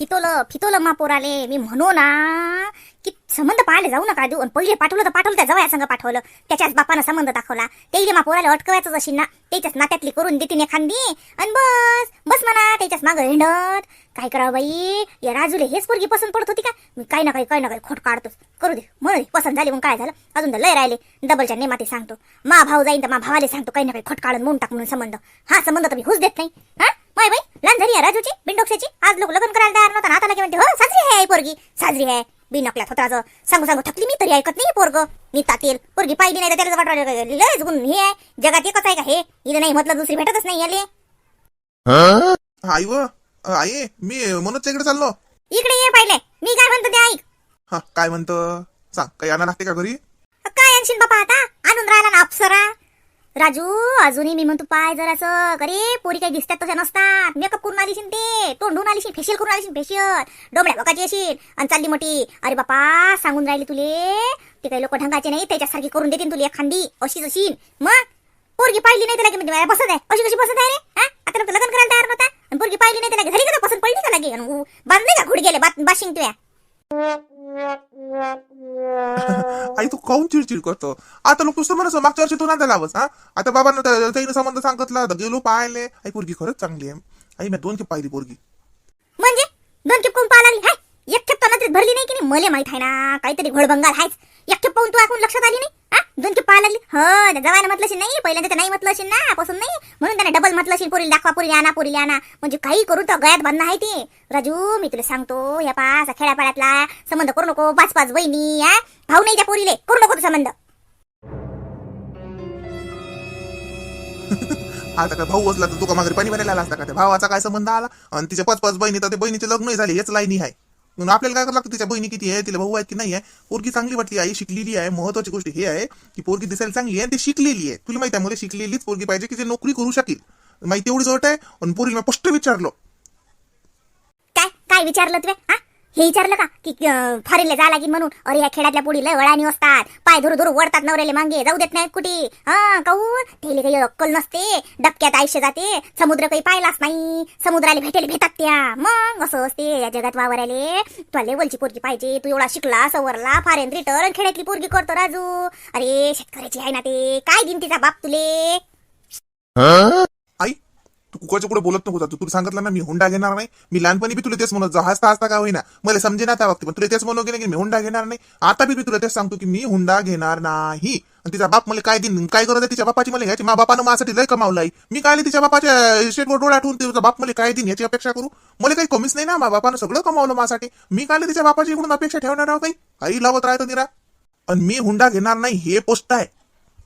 फितोलं फितोलं मा पोराले मी म्हणू ना की संबंध पाहायला जाऊ नका देऊ. पहिले पाठवलं तर पाठवलं त्या जवळ संघ पाठवलं. त्याच्याच बापानं संबंध दाखवला. त्याही मा पोराला अटकवायचं अशी ना त्याच्याच नात्यातली करून देते एखादी. आणि बस बस म्हणा त्याच्याच मागं हिंडत. काय करावं बाई? या राजूले हेच पोरगी पसंत पडत होती का? मी काही ना काही काही ना काही खोट काढतोच. करू दे. म्हणू पसंत झाली मग काय झालं? अजून तर लय राहिले. डबलच्या नेमाते सांगतो. मा भाऊ जाईन तर मा भावाले सांगतो काही ना काही खोट काढून म्हणून टाक म्हणून संबंध. हा संबंध तर मी हुस देत नाही. हा? माय बाई लहान झाली राजूची बिनडोक्षाची आज लोक लग्न करायला तयार नव्हता. आता लगे म्हणते हो साजरी आहे पोरगी. साजरी आहे. बिनकल्यात होता सांगू सांगू थकली मी तरी ऐकत नाही पोरग. मी तातील पोरगी पाहिली नाही तर त्याला वाटलं लयच गुण हे आहे. जगात एकच आहे का हे? इथं नाही म्हटलं दुसरी भेटतच नाही याले. आई व आई मी मनोजच्या इकडे चाललो. इकडे ये पाहिले मी काय म्हणतो ते ऐक. हा काय म्हणतो? सांग काही आणा लागते का घरी? काय आणशील बापा आता? आणून राहिला ना अप्सरा. राजू अजूनही मी म्हणतो पाय जरासं. अरे पोरी काही दिसतात तशा नसतात. मेकअप करून आलीशील ते. तोंडून आलीशील फेशियल करून आलीशील फेशियल डोबड्या बघाची येशील आणि चालली मोठी. अरे बापा सांगून राहिली तुले. ते काही लोक ढंगाचे नाही त्याच्यासारखी करून देतील तुला एखादी. अशीच अशील मग पोरगी पाहिली नाही त्याला म्हणजे बसत आहे? अशी कशी बसत आहे रे? हा? आता लग्न करायला तयार नव्हता? आणि पोरगी पाहिली नाही त्याला झाली का पसंत पडली का लागे? बांधले का? घुड गेले बाशिंग तुया? आई तू काऊन चिडचिड करतो? आता लोक नुसतं म्हणत मागच्या वर्षी तू नांदा लावस हा? आता बाबांना त्या- संबंध सांगितला तर गेलो पाहिले आई पोरगी खरंच चांगली आहे. आई मी दोन की पाहिली पोरगी. म्हणजे? दोन खेप कोण लागली भरली नाही की नाही? मले माहीत आहे ना काहीतरी घोडबंगाल आहेच. एक पाहून तू आखून लक्षात आली नाही? हा? दोन खेप पाहा लागली? हो त्या जवायला म्हटलं असेल नाही पहिल्यांदा नाही म्हटलं असेल ना पासून नाही. म्हणून त्याने डबल म्हटलं असेल पोरीला दाखवा पोरीला आणा पोरीला आणा. म्हणजे काही करू तर गळ्यात बांधणं आहे ते. राजू मी तुला सांगतो या पास खेड्यापाड्यातला संबंध करू नको. पाच पाच बहिणी हा? भाऊ नाही त्या पोरीले. करू नको तू संबंध. आता काय भाऊ असला तर तुका मागे पाणी भरायला आला असता का? त्या भावाचा काय संबंध आला? आणि तिच्या पाच पाच बहिणी तर ते बहिणीचे लग्न झाले हेच लाईनी आहे. म्हणून आपल्याला काय करावं लागतं? तिच्या बहिणी किती आहे? तिला भाऊ आहेत की नाही आहे? पोरगी चांगली वाटली आई शिकलेली आहे. महत्वाची गोष्ट हे आहे की पोरगी दिसायला चांगली आहे ती शिकलेली आहे. तुला माहिती आहे मला शिकलेलीच पोरगी पाहिजे की जे नोकरी करू शकेल. माहिती एवढी जवळ आहे? आणि पोरीला मी स्पष्ट विचारलो. काय? काय विचारलं तुम्ही हे विचारलं का? की फॉरेनला जा लागेल म्हणून. अरे या खेड्यातल्या पोडी लय वळानी असतात. पाय धरू धुरू वडतात नवऱ्याला मागे. जाऊ देत नाही कुठे? हा काऊन? ठेले काही अक्कल नसते. डबक्यात आयुष्य जाते. समुद्र काही पाहिलाच नाही. समुद्राला भेटेल भेटतात त्या. मग असं असते या जगात वावराले तुला लेवलची पोरगी पाहिजे. तू एवढा शिकला सवरला फॉरेन रिटर्न खेड्यातली पोरगी करतो राजू. अरे शेतकऱ्याची आहे ना ते. काय दिन तिचा बाप तुले? आई कुठे पुढे बोलत नको तू. तुला सांगितलं ना मी हुंडा घेणार नाही. मी लहानपणी बी तुला तेच म्हणत जा हसता हसता का होईना. मला समजे ना त्या बाबतीत. पण तुला तेच म्हणू की नाही की मी हुंडा घेणार नाही. आता बी मी तुला तेच सांगतो की मी हुंडा घेणार नाही. आणि तिचा बाप मला काय दिन काय करत आहे? तिच्या बापाची मला घ्यायची मा बापानं माझ्यासाठी लय कमावलं आहे मी काय तिच्या बापाच्या शेटवर डोळा आठवून तिचा बाप मला काय दिन याची अपेक्षा करू? मला काही कमीच नाही ना. मा बापानं सगळं कमावलं माझ्यासाठी. मी काय तिच्या बापाची इकडून अपेक्षा ठेवणार आहो काही? लावत राहतो निरा. आणि मी हुंडा घेणार नाही हे पोस्ट आहे.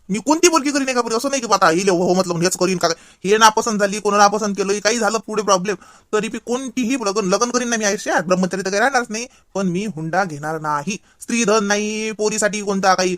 मी कोणती मुलगी करीन का बरं असं नाही की आता हिले हो, हो मतलब हेच करीन का? हे नापसंत झाली कोणाला पसंत केलं काही झालं पुढे प्रॉब्लेम तरी मी कोणतीही लग्न लग्न करीन ना मी आयुष्यात. ब्रह्मचर्य तर काही राहणारच नाही. पण मी हुंडा घेणार नाही. स्त्रीधन नाही पोरीसाठी कोणता काही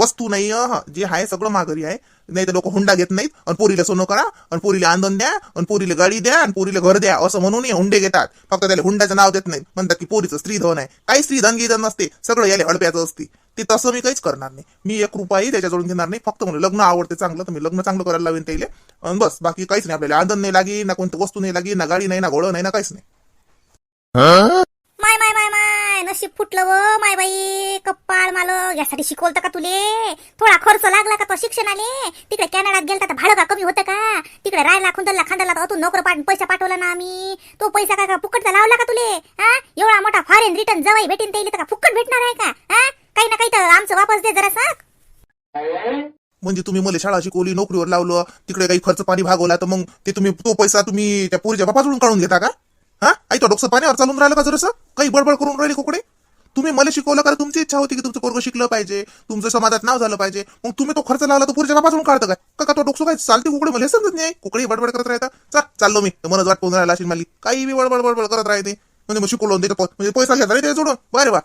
वस्तू नाही. जे आहे सगळं माघारी आहे. नाही तर लोक हुंडा घेत नाहीत. आणि पोरीला सोनं करा आणि पोरीला आंदोलन द्या आणि पोरीला गाडी द्या आणि पोरीला घर द्या असं म्हणून हुंडे घेतात. फक्त त्याला हुंडाचं नाव देत नाहीत. म्हणतात की पोरीचं स्त्रीधन आहे. काही स्त्रीधन गिधन नसते. सगळं याला हडप्याचं असते. ते तसं मी काहीच करणार नाही. मी एक रुपयाही त्याच्याजवळून घेणार नाही. फक्त मला लग्न आवडते चांगलं तर मी लग्न चांगलं करायला लावेन त्याला. आणि बस बाकी काहीच नाही. आपल्याला आंदन नाही लागी ना कोणती वस्तू नाही लागी ना गाडी नाही ना घोडं नाही ना काहीच नाही. नशीब फुटलं व माय बाई कप्पाळ माल. यासाठी शिकवलं का तुले? थोडा खर्च लागला का तो शिक्षणाले? तिकडे कॅनडात गेलता तर भाडं का कमी होतं का? तिकडे राहायला खुंदलला खांदला तर अतून नोकर पाठ पैसा पाठवला ना आम्ही. तो पैसा काय का फुकटचा लावला का तुले? हा? एवढा मोठा फॉरेन रिटर्न जवळ भेटेन ते का फुकट भेटणार आहे का? हा? काही ना काही तर आमचं वापस दे जरा सांग म्हणजे तुम्ही मला शाळा शिकवली नोकरीवर लावलं तिकडे काही खर्च पाणी भागवला तर मग ते तुम्ही तो पैसा तुम्ही त्या पोरीच्या बापाजवळून काढून घेता का? हा? आई तो डोकं पाण्यावर चालून राहिलं का जरसं? काही बडबड करून राहिली कोकडे? तुम्ही मला शिकवलं कारण तुमची इच्छा होती की तुमचं पोरग शिकलं पाहिजे तुमचं समाजात नाव झालं पाहिजे. मग तुम्ही तो खर्च लावला तर पुढच्या बापासून काढतं काय? का तो डोकसो काय चालते कुकडे? मला समजत नाही. कुकडे बडबड करत राहता. चा चाललो मी. मनच वाट पोहून राहिला अशी मला. काही बी बडबड बडबड करत राहते. म्हणजे मग शिकवलं म्हणजे पैसा घेत राहते जोडून. बरे वा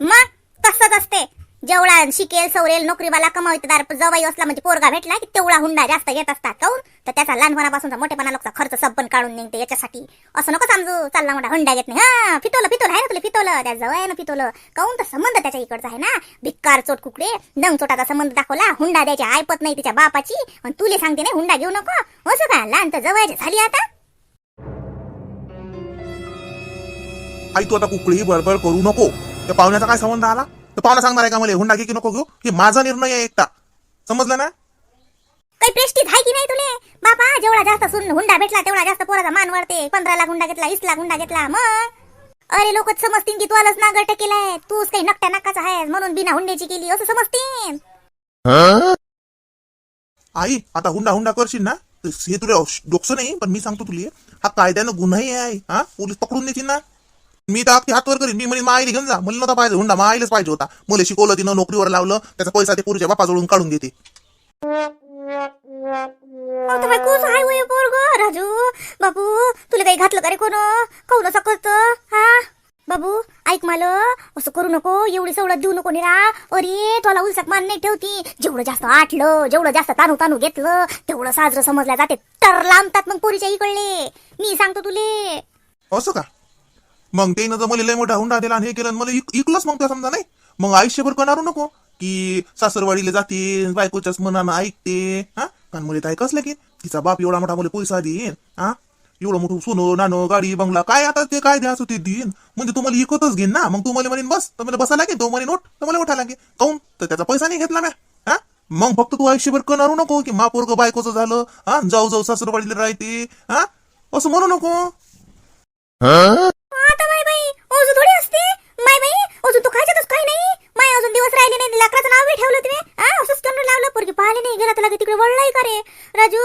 मग तसंच असते. जेवढा शिकेल सवरेल नोकरीवाला कमावितदार जवाई असला म्हणजे पोरगा भेटला की तेवढा हुंडा जास्त घेत असतात काऊन? तर त्याचा लहानपणापासूनचा मोठेपणा लोकचा खर्च सब पण काढून निघते याच्यासाठी. असं नको समजू. चालला मोठा हुंडा घेत नाही. हा फितोलं फितोलं आहे ना तुला फितोलं? त्या जवळ फितोलं. काऊन? तर संबंध त्याच्या इकडचा आहे ना. भिक्कार चोट कुकडे दंग चोटाचा संबंध दाखवला. हुंडा द्यायची ऐपत नाही तिच्या बापाची. आणि तुले सांगते नाही हुंडा घेऊ नको. असं का? लहान तर जवळची झाली आता? आई तू आता कुकडी बडबड करू नको. त्या पाहुण्याचा काय संबंध आला? तर पाहुणा सांगणार आहे का मला? हुंडा घे की नको घेऊ? हे माझा निर्णय आहे एकटा. समजलं ना? काही प्रेस्टीज आहे की नाही तुले? बापा जेवढा जास्त सुन हुंडा भेटला तेवढा जास्त पोराचा मान वाढते. पंधरा लाख हुंडा घेतला वीस लाख हुंडा घेतला मग? अरे लोक समजतील की तू आलंच ना गट केलाय. तूच काही नकट्या नाकाचा आहे म्हणून बिना हुंड्याची केली असं समजतील? आई आता हुंडा हुंडा करशील ना? तर हे तुला डोकसं नाही पण मी सांगतो तुला हा कायद्यानं गुन्हाही आहे हा? पोलीस पकडून देतील ना? मी तर अगदी हातवर करीन. मी म्हणे माईला घेऊन जा. मला नव्हता पाहिजे. हुंडा माईलाच पाहिजे होता. मुले शिकवलं तिनं नोकरीवर लावलं. त्याचा पैसा ते पुरुषच्या बापाजवळून काढून घेते आता बाई कोण आहे होय पोरग. राजू बाबू तुला काही घातलं का रे कोण? काऊन असं करत? हा? बाबू ऐक मला. असं करू नको. एवढी सवलत देऊ नको निरा. अरे तुला उलसक मान नाही ठेवती. जेवढं जास्त आटलं जेवढं जास्त तानू तानू घेतलं तेवढं साजरं समजल्या जाते. तर लांबतात मग पोरीच्या इकडले. मी सांगतो तुले. असं का? मग ते तर मला लय मोठा हुंडा दिला आणि हे केलं मला इकलंच मग त्या समजा नाही? मग आयुष्यभर करणारू नको. की सासरवाडीला जाते बायकोच्याच मनानं ऐकते हा? कारण मुली काय कसलं की तिचा बाप एवढा मोठा मला पैसा देईन हा? एवढं मोठं सोनं नाणं गाडी बंगला काय आता ते काय द्यास ते देईन? म्हणजे तुम्हाला इकतच घेईन ना? मग तुम्हाला म्हणेन बस तर मला बसा लागेल तो म्हणे नोट तर मला उठा लागेल. काऊन? तर त्याचा पैसा नाही घेतला म्या हा? मग फक्त तू आयुष्यभर करणारू नको की मापोरग बायकोचं झालं हा? जाऊ जाऊ सासरवाडीला राहते हा? असं म्हणू नको. आता माय बाई अजून थोडी असते. माय बाई अजून तू खायच्यातच काही नाही. माय अजून दिवस राहिले नाही लाकडाचं नाव बी ठेवलं तुम्ही हा असंच तोंड लावलं पोरगी पाहिले नाही गेला तर तिकडे वळलाय का रे? राजू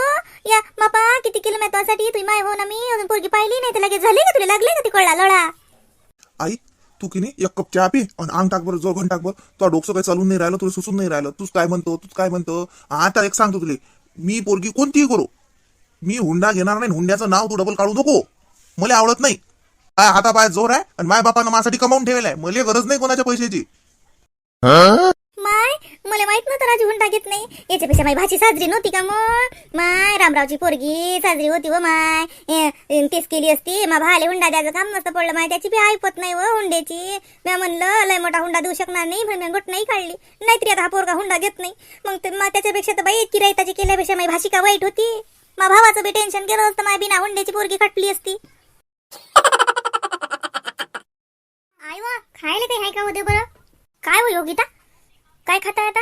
या बापा किती केलं मी तुझ्यासाठी? तुम्ही माय हो ना मी अजून पोरगी पाहिली नाही तर लगेच झाली का तुला? लागले का तिकडला लढा आई तू की नाही एक कप चहा पी आणि अंग टाक बरं जोर घंटा टाक बरं. तुला डोकं काही चालून नाही राहिलं तुला सुसून नाही राहिलं. तूच काय म्हणतो तूच काय म्हणतो? आता एक सांगतो तुले मी पोरगी कोणतीही करू. मी हुंडा घेणार नाही हुंड्याचं नाव तू डबल काढू नको. मला आवडत नाही. काय हातापायात जोर आहे? आणि माय बापानं माझ्यासाठी कमावून ठेवलाय. मला गरज नाही कोणाच्या पैशाची. माय मला माहीत नव्हतं राजू हुंडा घेत नाही. याच्यापेक्षा माझी भाची साजरी नव्हती का मग? माय रामरावची पोरगी साजरी होती व माय. ए, ए, तेच केली असती. मा भाले हुंडा द्यायचं काम नसतं पडलं. माय त्याची बी ऐपत नाही व हुंड्याची. मी म्हणलं लय मोठा हुंडा देऊ शकणार नाही म्हणून मी नाही काढली. नाहीतरी आता हा पोरगा हुंडा देत नाही. मग ते मा त्याच्यापेक्षा तर बाई इतकी रायताची केल्यापेक्षा माझी भाषिका वाईट होती? मा भावाचं बी टेन्शन केलं असतं माय बिना हुंड्याची पोरगी खटली असती. खायला काही आहे का होते बरं? काय हो योगिता काय खाता आता?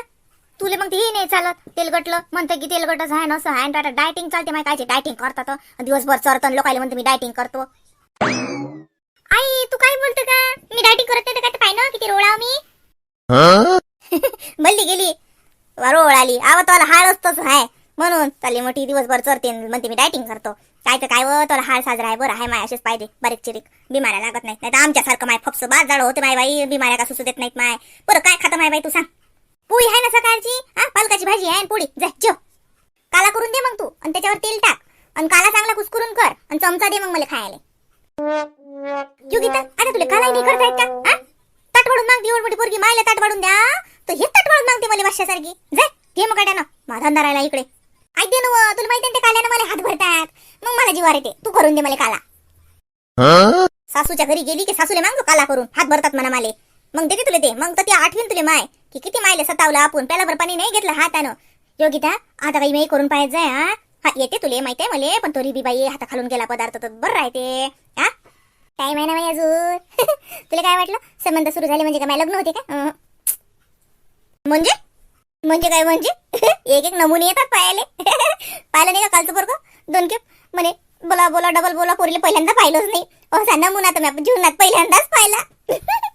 तुले मग तेही नाही चालत. तेलगटलं म्हणतं की तेलगटच आहे ना असं आहे. आता डायटिंग चालते माहिती कायची डायटिंग करतात दिवसभर चरतन लोकायला म्हणते मी डायटिंग करतो. आई तू काय बोलतो का मी डायटिंग करत नाही तर काय पाहिलं ना किती रोळा मी? भल्ली गेली. रोळ आली. आवा तुला हाड असतोच आहे. म्हणून चालली मोठी. दिवसभर चरते म्हणते मी डायटिंग करतो. काय तर काय व तुला हाड साजरा आहे बरं आहे माय असेच पाहिजे बारीक चिरीक. बिमाऱ्या लागत नाहीत नाही तर आमच्यासारखं माय फक्त बाद जाड होते माय बाई बिमाऱ्या का सुसू देत नाहीत माय. बरं काय खातं माय बाई तू सांग. पोळी आहे ना सकाळची? हा पालकाची भाजी आहे पोळी. जा जेव. काला करून दे मग तू आणि त्याच्यावर तेल टाक. आणि काला चांगला कुस्करून कर आणि चमचा दे मग मला खायला. योगिता आता तुला कालाही नाही करता येत का हा? ताट वाढून मागते एवढी मोठी पोरगी मायला ताट वाढून द्या तर हे ताट वाढून मागते मला वाशासारखी. जा घे मग गाड्यानं. माझा धंदा राहिला इकडे. ऐक ना नव तुला माहिती ते काल्यानं मला हात भरतात. मग मला जीवार येते तू करून दे मला काला. सासूच्या घरी गेली की सासूले मागतो काला करून हात भरतात म्हणा माले. मग देते तुला ते. मग तर ते आठवीन तुले माय. की किती मायले सतावलं आपण. त्याला भर पाणी नाही घेतलं हातानं. योगिता आता काही मी करून पाहिजे जाय हा. हा येते तुले माहिती आहे मले. पण तरी बी बाई हाता खालून गेला पदार्थ तर बरं राहते. हा? काय आहे ना अजून? तुला काय वाटलं? संबंध सुरू झाले म्हणजे काय? माझे लग्न होते का? अं. म्हणजे? म्हणजे काय म्हणजे? एक एक नमुने येतात पायाले. पाहिलं नाही का कालचं पोरग? दोन खेप. म्हणे बोला बोला डबल बोला पोरीले पहिल्यांदा पाहिलंच नाही. असा नमुना तर मी जीवनात पहिल्यांदाच पाहिला.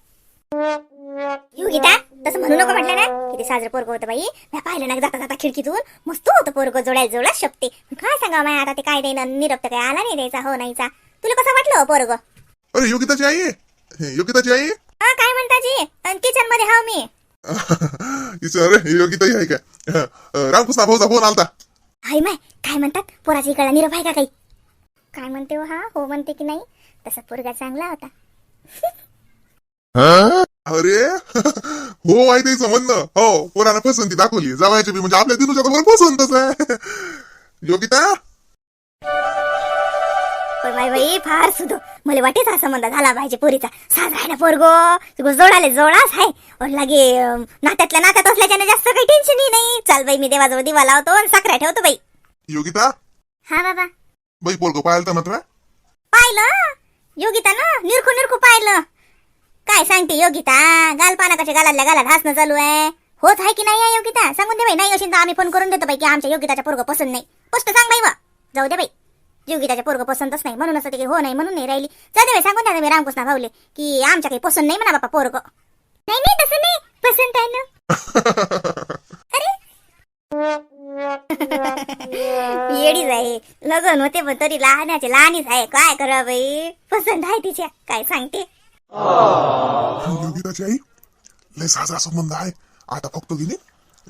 योगिता तसं म्हणू नको म्हटलं ना. किती साजरं पोरग होतं बाई. मी पाहिलं ना जाता जाता खिडकीतून. मस्त होतं पोरग जोड्याला जोडा शपते. काय सांगा माय आता ते काय देणं निरप तर काय आला नाही द्यायचा हो नाहीचा. तुला कसं वाटलं पोरग? अरे योगिताची आई? योगिताची आई? हा काय म्हणता जी? किचनमध्ये हाव मी. अरे ही योगिताही आहे का? रामकृष्ण भाऊचा फोन आलता. हाय माय काय म्हणतात? पोराची इकडला निरोप आहे का काही? काय म्हणते हो हा? हो म्हणते की नाही? तसा पोरगा चांगला होता. अरे हो आहे ते म्हणणं हो पोरानं पसंती दाखवली. जावायची बी म्हणजे आपल्या दिनूच्या तर पसंतच आहे योगिता? पण बाई बाई फार सुधो. मला वाटेच हा संबंध झाला पाहिजे पोरीचा. साजरा आहे ना पोरगो. जोडाले जोडाच आहे और लागे नात्यातल्या नात्यात असल्याच्याने जास्त काही टेन्शनही नाही. चाल बाई मी देवाजवळ दिवा लावतो आणि साखऱ्या ठेवतो बाई. योगिता? हा बाबा. बाई पोरग पाहिलं तर मात्र? पाहिलं? योगिता ना निरखू निरखू पाहिलं. काय सांगते योगिता? गाल पाना कशा गालातल्या गालात हसणं चालू आहे? होत आहे की नाही आहे योगिता? सांगून दे बाई. नाही असेल तर आम्ही फोन करून देतो बाई की आमच्या योगिताच्या पोरग पसंत नाही. स्पष्ट सांग बाई वा. जाऊ दे बाई. योगिताच्या पोरग पसंतच नाही. म्हणून असं ते हो नाही म्हणून नाही राहिली. जाऊ दे सांगून द्या मी रामकृष्ण भावले की आमच्या काही पसंत नाही म्हणा बापा पोरग. नाही नाही तसं नाही. पसंत आहे ना. येडीच आहे. लग्न होते पण तरी लहानाचे लहानीच आहे. काय करा बाई? पसंत आहे तिच्या. काय सांगते? योगिताची आई लय साजरा संबंध आहे. आता फक्त गेली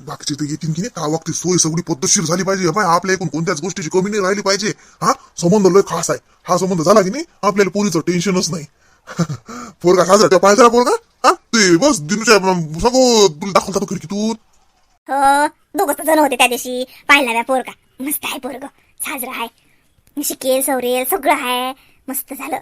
बाकीचे तर येतील की नाही? त्या सोय सगळी पद्धतशीर झाली पाहिजे? हे पाह्य, आपल्या एकूण कोणत्याच गोष्टीची कमी नाही राहिली पाहिजे. हा? संबंध लय खास आहे. हा संबंध झाला की नाही? आपल्याला पोरीचं टेन्शनच नाही. पोरगा खास आहे. पाहिजे पोरगा? हा? ते बस दिनूच्या सगळं तुला दाखवता तो खिडकीतून. हो दोघं जण होते त्या दिवशी. पाहिला म्या पोरगा. मस्त आहे पोरग. साजरा आहे. शिकेल सवरेल सगळं आहे. मस्त झालं.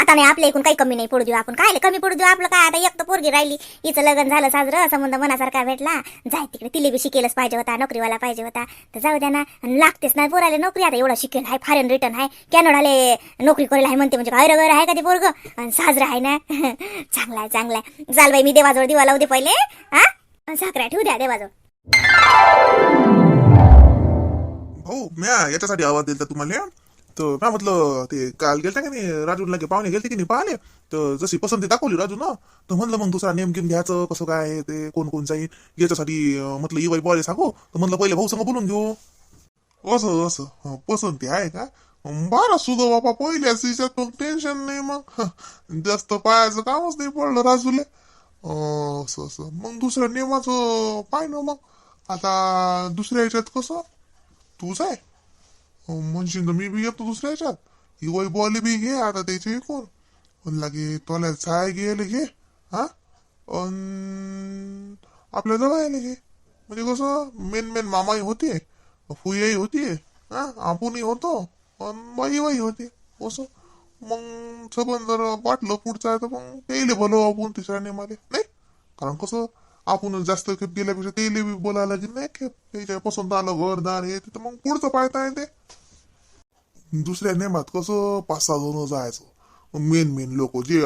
आता नाही आपल्या एकूण काही कमी नाही पडू देऊ आपण. काय कमी पडू देऊ आपलं काय? आता एक तर पोरगी राहिली हिचं लग्न झालं साजरं संबंध मनासारखा भेटला. जाय तिकडे तिले बी शिकेलच पाहिजे होता नोकरीवाला पाहिजे होता. तर जाऊ द्या ना लागतेच ना पोराले नोकरी. आता एवढं शिकेल आहे फॉरेन रिटर्न आहे कॅनडाले नोकरी करेल आहे म्हणते म्हणजे काय रगर आहे का ते पोरग? आणि साजरं आहे ना. चांगला आहे चांगला आहे चाल बाई मी देवाजवळ दिवा लावते दे पहिले हा? साखऱ्या ठेवू द्या देवाजवळ. भाऊ म्या याच्यासाठी आवाज दिला तुम्हाला. तर म्या म्हटलं ते काल गेलता का नाही राजूला गे पाहुणे गेलते की नाही पाहिले तर जशी पसंती दाखवली राजू ना तर म्हणलं मग दुसरा नेम घ्यायचं कसं काय आहे ते कोण कोण जाईल? याच्यासाठी म्हटलं इवाई बॉले सांगू? तर म्हणलं पहिले भाऊ संग बोलून घेऊ. असं असं. पसंती आहे का? बरं सुद्धा बापा पहिल्याच दिवसात मग टेन्शन नाही मग. जास्त पायाचं कामच नाही पडलं राजूले. असं असं. मग दुसऱ्या नियमाचं पाय ना मग. आता दुसऱ्या याच्यात कसं? तूच आहे. म्हणशील तर मी बी येतो दुसऱ्या याच्यात हिवाई बॉल बी घे आता त्याचे कोण पण लागे तोला चाय घ्यायला घे हा? अन आपल्या जवळ घे. म्हणजे कसं मेन मेन मामाही होते. फुयाही होती हा? आपणही होतो अन बाई बाईबाई होती. असं. मग सबंध जर वाटलं पुढचं आहे तर मग त्याला बोलव आपण तिसऱ्या नेमाले नाही? कारण कसं आपण जास्त खेप गेल्यापेक्षा त्याला बी बोलायला लागेल नाही? खेप. त्याच्या पसंत आलं घरदार हे ते तर मग पुढचं पाहता येते. दुसऱ्या नेमात कसं पाच सहा जण जायचं मेन मेन लोक जे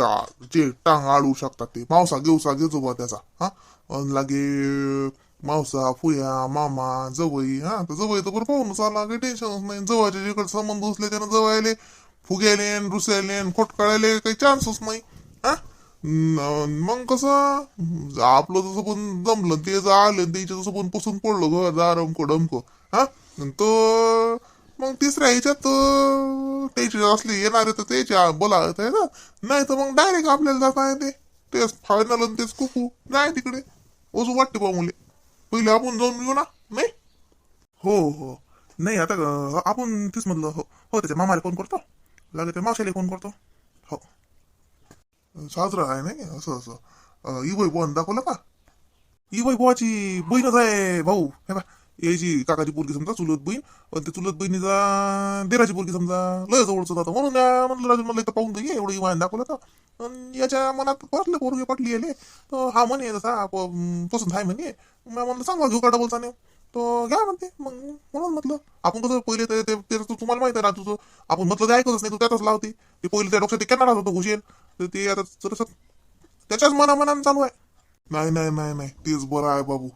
जे टांग आडू शकतात ते मावसा घेऊसा घेतो बा त्याचा हा अन लागे मावसा फुया मामा जवई हा तर जवई तर बरं पाहून आला काही टेन्शनच नाही जवळच्या जिकडे संबंध असले त्यानं जवळले फुग्याले न रुसयाले खोटकाळ्याले काही चान्सच नाही हा मग कसं आपलं जसं पण जमलं ते जर आलं त्याच्या जसं पण पुसून पडलं घर दार अमको डमको हा तो मग तिसऱ्या ह्याच्यात त्याची असली येणार तर त्याचे बोलावत आहे ना. नाही तर मग डायरेक्ट आपल्याला जाता येते. तेच फायनल आणि तेच कुकू. नाही तिकडे. असं वाटते बा मुले. पहिले आपण जाऊन घेऊ ना नाही? हो हो. नाही आता आपण तेच म्हटलं हो हो त्याच्या मामाला फोन करतो. लागेल त्या मावशाला फोन करतो. हो. साजरा आहे नाही? असं असं. इवय बोन दाखवलं का? इवय बुवाची बहीणच आहे भाऊ. हे बा याची काकाची पोरगी समजा चुलत बहीण आणि ते चुलत बहिणीचा देराची पोरगी समजा लय जवळचं जातं. म्हणून या म्हणलं राजू मला इथं पाहून दे एवढं इवायन दाखवलं तर याच्या मनात पटलं पोरगी पटली याले तर हा म्हणे तसा पसंत आहे म्हणे. मी म्हणलं सांगा घेऊ काटा बोलता तो घ्या म्हणते. मग म्हणून म्हटलं आपण कसं पहिले ते ते- तर तुम्हाला माहिती आहे राजूचं. आपण म्हटलं ते ऐकतच नाही तू त्यातच लावते. ते पहिले त्या डोक्यात ते कॅनडात होतं घुसेल तर ते आता जरासं त्याच्याच मनामनानं चालू आहे. नाही नाही नाही नाही. तेच बरं आहे बाबू.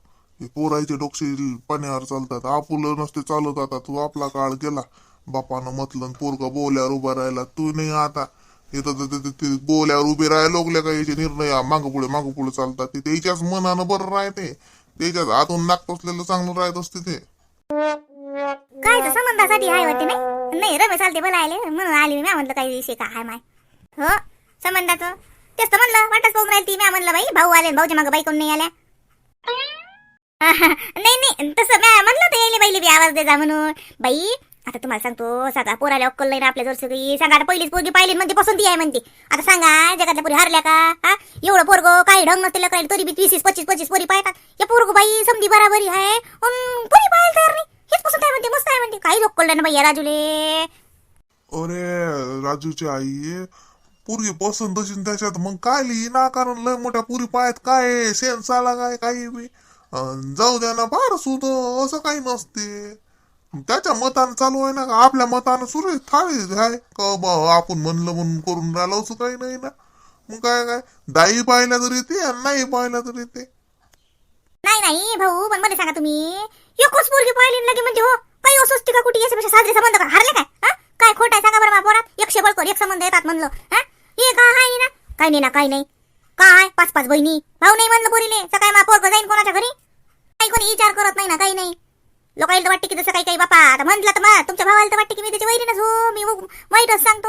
पोरायचे डोक्षे पाण्यावर चालतात. आपुलं नसते चालत आता तू आपला काळ गेला. बापानं म्हटलं पोरगा बोल्यावर उभा राहिला. तू नाही आता. इथं बोल्यावर उभे राहायला लोकल्या का? याचे निर्णय मागं पुढे मागं पुढे चालतात. ते त्याच्याच मनानं बरं राहते. त्याच्याच हातून नाक टोचलेलं चांगलं राहत असते ते. काय तर संबंधासाठी आहे वाटते नाही? नाही रमेश आलते बोलायले. म्हणून आली मी. म्हणलं काही विषय का? आहे माय. हो संबंधाचं. तेच तर म्हणलं. वाटच पाहून राहिली ती. म्या म्हणलं बाई भाऊ आले भाऊच्या मागं बाई कोण नाही आल्या. नाही नाही तसं म्या म्हणलं तर येईल बाईले बी आवाज दे जा म्हणून. बाई आता तुम्हाला सांगतो सगळा पोराला अक्कल नाही ना आपल्या जोर सगळी. सांगा आता पहिलीच पोरगी पाहिली म्हणते पसंती आहे म्हणते. आता सांगा जगातल्या पोरी हारल्या का? हा? एवढं पोरग काही ढंग नसते करायला तरी बी वीस पच्चीस पच्चीस पोरी पाहतात. या पोरग बाई समधी बराबरी आहे. पोरी पाहायला तयार नाही. हेच पसंत आहे म्हणते मस्त आहे म्हणते. काही अक्कल नाही ना बाई या राजूले. अरे राजूची आई पुरी पसंत असेल त्याच्यात. मग काय लिही ना कारण लय मोठ्या पुरी पाहत काय सेन्स आला काय? काही बी. जाऊ द्या ना फार सुद असं काही नसते त्याच्या मतानं चालू आहे ना का आपल्या मतानं सुरू थाळी आहे. का बा आपण म्हणलं म्हणून करून राहिलो असं काही नाही ना. मग काय काय? दाई पाहिला तर येते आणि नाही पाहिला तर येते. नाही नाही भाऊ पण मला सांगा तुम्ही. एकच पोरगी पाहिली लगे म्हणजे हो काही अस्वस्थी का कुठे? याच्यापेक्षा साजरे संबंध का? हरले काय? हा? काय खोट आहे सांगा बरं मा पोरात? एकशे बळकर एक संबंध येतात म्हणलं हा? हे काय आहे ना? काही नाही ना काही नाही. काय? पाच पाच बहिणी. भाऊ नाही म्हणलं पोरीले. सकाळी मा पोरग जाईन कोणाच्या घरी? काही कोणी विचार करत नाही ना काही नाही. लोकांना तर वाटते की जसं काही काही बापा. आता म्हटलं तर मग तुमच्या भावाला तर वाटते की मी त्याची वैरीनच हो. मी वाईटच सांगतो.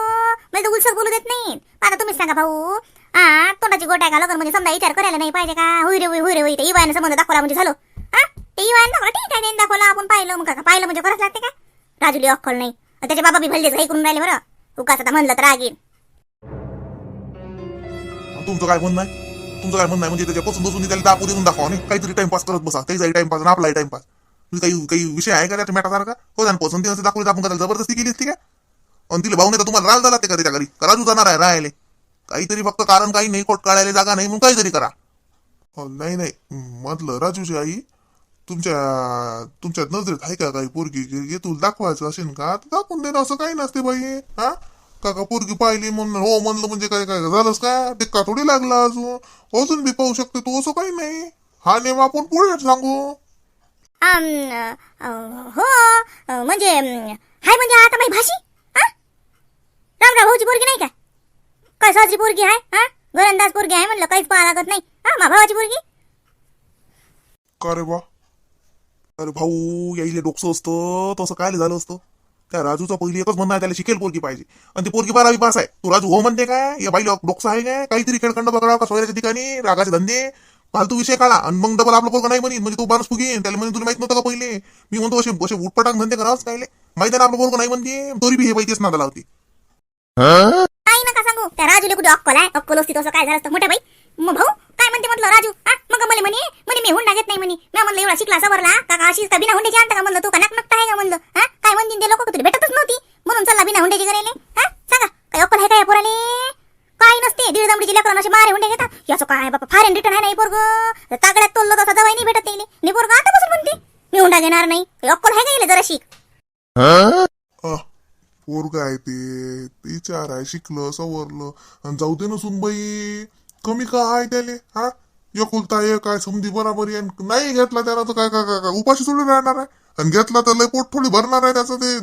मला तर उलसक बोलू देत नाही. आता तुम्हीच सांगा भाऊ. हा तोंडाची गोट्या का म्हणजे समजा विचार करायला नाही पाहिजे का? होई रे होई हुई रे होई ते इवायनं संबंध दाखवला म्हणजे झालो. हा ते इवायन दाखवला. ठीक आहे नाही दाखवला. आपण पाहिलं मग का पाहिलं म्हणजे खरंच लागते का? राजूली अक्कल नाही. त्याचे बाबा बी भल्लेच काही करून राहिले बरं. उगाच आता म्हणलं तर रागीन. तुमचं काय म्हणणं आहे? तुमचं काय म्हणणं आहे? म्हणजे त्याच्या पसंत बसून त्याला दाखवू देऊन दाखवा नाही काहीतरी टाइमपास करत बसा. त्याचाही टाइमपास आणि आपलाही टाइमपास म्हणजे काही काही विषय आहे का त्याच्या मॅटासारखा? हो आणि पसंती असं दाखवली आपण त्याला जबरदस्ती केली असती का आणि तिला भाऊ नाही तर तुम्हाला राल झाला ते का त्याच्या घरी. राजू जाणार आहे राहिले काहीतरी फक्त कारण काही नाही कोट काढायला जागा नाही म्हणून काहीतरी करा. नाही नाही. म्हटलं राजूची आई तुमच्या तुमच्या नजरेत आहे का काही पोरगी तुला दाखवायचं असेल का? दाखवून देणं असं काही नसते बाई. हा? का का पोरगी पाहिली म्हणून हो म्हणलं म्हणजे काय काय झालंच का? टिक्का थोडी लागला अजून. अजून बी पाहू शकते तू असं काही नाही. हा नेम आपण पुढे सांगू. आम, अ, हो अ, म्हणजे अम, हाय म्हणजे आता माझी भाशी हा रामराव भाऊची पोरगी नाही का? काय साजरी पोरगी आहे हा गोलंदाज पोरगी आहे म्हणलं काहीच पाहा लागत नाही. हा मा भावाची पोरगी? का रे बा? अरे भाऊ यायले डोकसं असतं तसं काय झालं असतं? त्या राजूचा पहिली एकच म्हणणं आहे त्याला शिकेल पोरगी पाहिजे. आणि ती पोरगी बारावी पास आहे. तू राजू हो म्हणते काय? या बाईला डोकसं आहे काय? काहीतरी खेळखंड पकडा का सोयऱ्याच्या ठिकाणी? रागाचे धंदे? फालतू विषय काढा. आणि मग डबल आपलं पोरगा नाही म्हणे म्हणजे तो माणूस फुगेन. त्याला म्हणजे तुला माहीत नव्हतं का पहिले? मी म्हणतो असे असे उठपटाक धंदे करावंच काय माहिती आहे ना आपलं पोरगा नाही म्हणते तरी बी हे पाहिजेच नादाला होती काही नका सांगू? त्या राजूला कुठे अक्कल आहे? अक्कल असती तसं काय झालं असतं? मोठ्या बाई? मग भाऊ काय म्हणते म्हटलं राजू? हा मग मला म्हणे? म्हणे मी हुंडा घेत नाही म्हणे. मी म्हणलं एवढा शिकला सवरला. का का अशी का बिना हुंड्याची आणता का? म्हणलं तू का नकनकता आहे का? म्हणलं हा? काय म्हणतील ते लोक तुला भेटतच नव्हती? म्हणून चला बिना हुंड्याची करायले हा? सांगा काय अक्कल आहे काय पोराले? काय नसते दीड दमडीची लेकरं असे मारे हुंडे घेतात. याचं काय बाबा फार रिटर्न आहे नाही पोरग? तागड्यात तोललो तसा दवाई नाही भेटत येईल नि पोरग आता बसून म्हणते मी हुंडा घेणार नाही. काय अक्कल आहे का येईल जरा शिक? पोरग आहे ते. विचार आहे शिकलं सवरलं. आणि जाऊ दे नसून बाई कमी का आहे त्याले हा? एकुलता एक काय समधी बराबरी आणि नाही घेतला त्याला तर काय काय काय काय उपाशी सोडून राहणार आहे? आणि घेतला तर लय पोट थोडी भरणार आहे त्याचं ते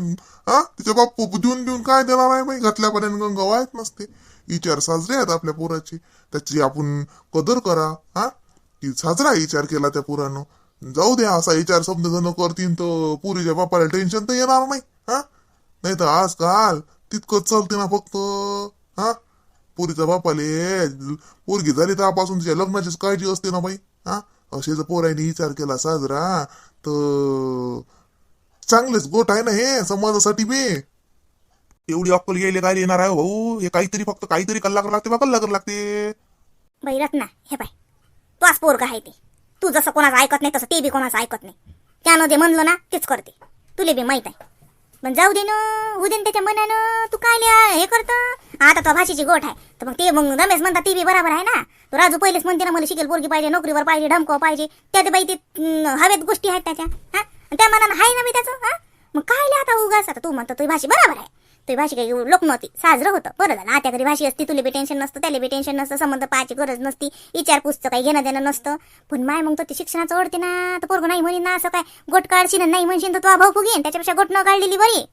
हा? तिच्या बाप देऊन देऊन काय देणार आहे बाई? घातल्यापर्यंत गंगा नसते. विचार साजरे आहेत आपल्या पोराची. त्याची आपण कदर करा हा? की साजरा विचार केला त्या पोरानं. जाऊ द्या असा विचार समजा जण करतीन तर पुरीच्या बापाला टेन्शन तर येणार नाही हा? नाही तर आजकाल तितकंच चालते ना फक्त हा? पोरीच्या बापाले पोरगी झाली त्यापासून तिच्या लग्नाचीच काळजी असते ना बाई. हा? असे जर पोराने विचार केला साजरा. तर चांगलेच गोट आहे ना हे समाजासाठी बी. एवढी अक्कल गेले काय येणार आहे हो भाऊ? हे काहीतरी फक्त काहीतरी कल्ला करा लागते बा कल्ला लागते. बाई रत्ना हे बाय तू आज पोरगा आहे ते. तू जसं कोणाचं ऐकत नाही तसं ते बी कोणाचं ऐकत नाही. त्यानं जे म्हणलं ना तेच करते. तुले बी माहीत आहे. पण जाऊ दे ना उद्या त्याच्या मनानं. तू काय लिहा- हे करत? आता तो भाषेची गोठ आहे. तर मग ते मग रमेश म्हणतात ते बी बरोबर आहे ना. तो राजू पहिलेच म्हणते ना मला शिकेल पोरगी पाहिजे नोकरीवर पाहिजे ढमकं पाहिजे. त्यात बाई ते हवेत गोष्टी आहेत त्याच्या. हा? आणि त्या मनानं आहे ना मी त्याचं हा? मग काय लिहा आता उगाच आता तू म्हणतो तुझी भाषी बरोबर आहे. तुझी भाषी काही लोकमती साजरं होतं. बरं झालं. आता घरी भाषी असती तुला बी टेन्शन नसतं त्याला बी टेन्शन नसतं संबंध पाहायची गरज नसती विचारपूसचं काही घेणं देणं नसतं. पण माय मग तो ते शिक्षणाचं ओढते ना. तर पोरगं नाही म्हणे ना असं काय. गोट काढशी नाही म्हणशील तर तो भाऊ फुगेन. त्याच्यापेक्षा गोट न काढलेली बरी.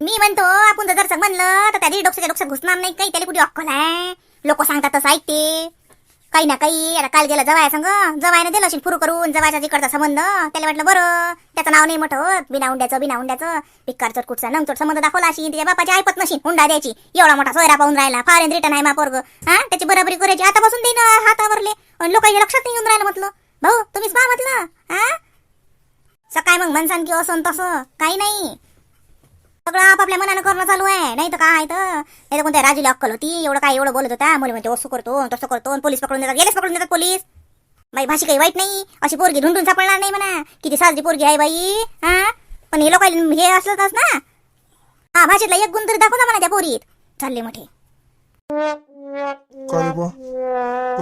मी म्हणतो आपण जर जर म्हणलं तर त्या दीड डोक्याच्या डोक्यात घुसणार नाही. काही त्याला कुठे अक्कल आहे? लोक सांगतात तसं ऐकते. काही ना काही आता काल गेलं जवाया संग. जवायने दिलं असेल फुरू करून जवायचा जिकडचा संबंध. त्याला वाटलं बरं त्याचं नाव नाही मोठं होत. बिना हुंड्याचं बिना हुंड्याचं. पिक्कार चटकुटचा नंगचोट संबंध दाखवला अशी तिच्या बापाची ऐपत नशीन हुंडा द्यायची. एवढा मोठा सोयरा पाहून राहिला. फार रिटर्न आहे मा पोरग. हा? त्याची बराबरी करायची. आतापासून देईन हातावरले. आणि लोकांच्या लक्षात नाही येऊन राहिलं म्हटलं. भाऊ तुम्हीच पहा म्हटलं. हा? सकाळी मग म्हणसान की असं तसं. काही नाही. सगळं आपापल्या मनानं करणं चालू आहे. नाही तर काय तर? नाही तर कोणत्या राजूला अक्कल होती? एवढं काय एवढं बोलत होता? मुली म्हणते असं करतो तसं करतो. पोलीस पकडून देतात. गेलेच पकडून देतात पोलीस. बाई भाषी काही वाईट नाही. अशी पोरगी ढुंढून सापडणार नाही म्हणा. किती साजरी पोरगी आहे बाई हा? पण हे लोक हे असलंच ना? हा भाषेतला एक गुण तरी दाखवता म्हणा त्या पोरीत. चालले मोठे. काय बा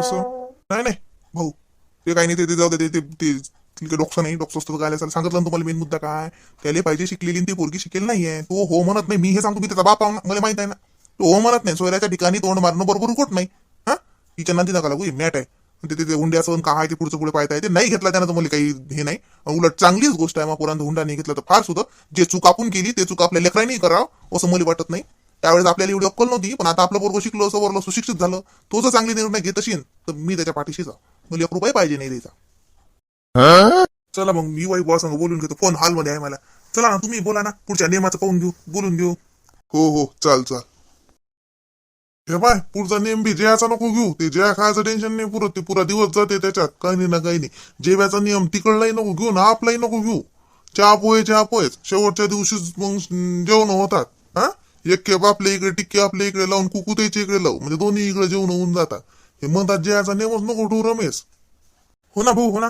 कसं? नाही नाही. भाऊ ते काही नाही ते- जाऊ दे ते तिला डॉक्टर नाही डॉक्टर असतो काय असेल सांगितलं ना तुम्हाला मेन मुद्दा काय? त्याला पाहिजे शिकलेली आणि ती पोरगी शिकेल नाहीये. तो हो म्हणत नाही मी हे सांगतो मी त्याचा बाप आहो मला माहीत आहे ना. तो हो म्हणत नाही सोयऱ्याच्या ठिकाणी तोंड मारणं बरोबर उठत नाही. हा? तिच्या नांदी नका लागू मॅट आहे. ते हुंड्याचं काय ते पुढचं पुढे पाहता येते नाही घेतला त्यानं तर मला काही हे नाही. उलट चांगलीच गोष्ट आहे मग पोरांना हुंडा नाही घेतला तर फार सुद्धा जे चूक आपण केली ते चूक आपल्या लेकरांनी करावं असं मला वाटत नाही. त्यावेळेस आपल्याला एवढी अक्कल नव्हती पण आता आपलं पोरगं शिकलो असं सवरलं सुशिक्षित झालं. तो जर चांगले निर्णय घेत असेल तर मी त्याच्या पाठीशी जा मुली एक रुपये पाहिजे नाही द्यायचा चला मग मी वाई बुवा बोलून घेतो. फोन हॉलमध्ये आहे मला. चला ना तुम्ही बोला ना पुढच्या नियमाचं पाहून घेऊ बोलून घेऊ. हो हो चाल चाल. हे बाय पुढचा नेम बी जयाचा नको घेऊ. ते जया खायचं टेन्शन नाही पुरत ते पुरा दिवस जाते त्याच्यात काही नाही ना काही नाही. जेव्याचा नियम तिकडलाही नको घेऊ ना आपलाही नको घेऊ. चहा पोहे चहा पोहेच. शेवटच्या दिवशीच मग जेवण होतात हा? एक केप आपल्या इकडे टिक्के आपल्या इकडे लावून कुकू त्याच्या इकडे लावू. म्हणजे दोन्ही इकडे जेवण होऊन जातात. हे म्हणतात जयाचा नेमच नको ठेवू रमेश. हो ना भाऊ हो ना.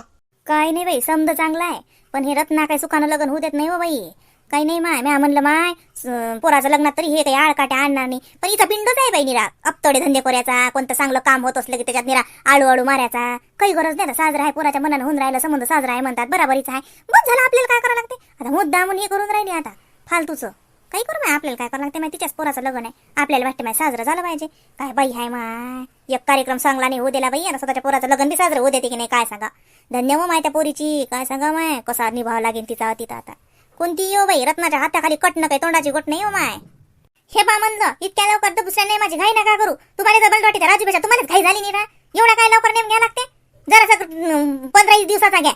काय नाही बाई समज चांगला आहे. पण हे रत्ना काही सुखानं लग्न होऊ देत नाही हो बाई. काही नाही माय म्या म्हणलं माय स- पोराचं लग्नात तरी हे काही आळकाट्या आणणार नाही. पण इथं पिंडच आहे बाई निरा. अपतोडे धंदे कोऱ्याचा कोणतं चांगलं काम होत असलं की त्याच्यात निरा आळू आळू मारायचा. काही गरज नाही आता साजरा आहे पोराच्या मनानं होऊन राहिलं संबंध साजरा आहे म्हणतात बराबरीच आहे. बस झालं आपल्याला काय करावं लागते? आता मुद्दा म्हणून हे करून राहिली आता फालतूचं. काही करू माय आपल्याला काय करावं लागते माय तिच्याच पोराचं लग्न आहे. आपल्याला वाटते माय साजरं झालं पाहिजे. काय बाई आहे माय. एक कार्यक्रम चांगला नाही होऊ दिला बाई आता स्वतःच्या पोराचं लग्न बी साजरं होऊ देते की नाही काय सांगा. धन्य हो माय त्या पोरीची. काय सांगा माय? कसा निभावं लागेल तिचा तिथं आता. कोणती येऊ हो बाई रत्नाच्या हाताखाली कट न काही तोंडाची गोट नाही हो माय. हे बा म्हणलं इतक्या लवकर तर दुसऱ्या नाही माझी घाई नका करू. तुम्हाला जर वाटते राजूपेक्षा तुम्हालाच घाई झाली नाही ना एवढा काय लवकर नेम घ्या लागते? जरा पंधरा दिवसाचा घ्या.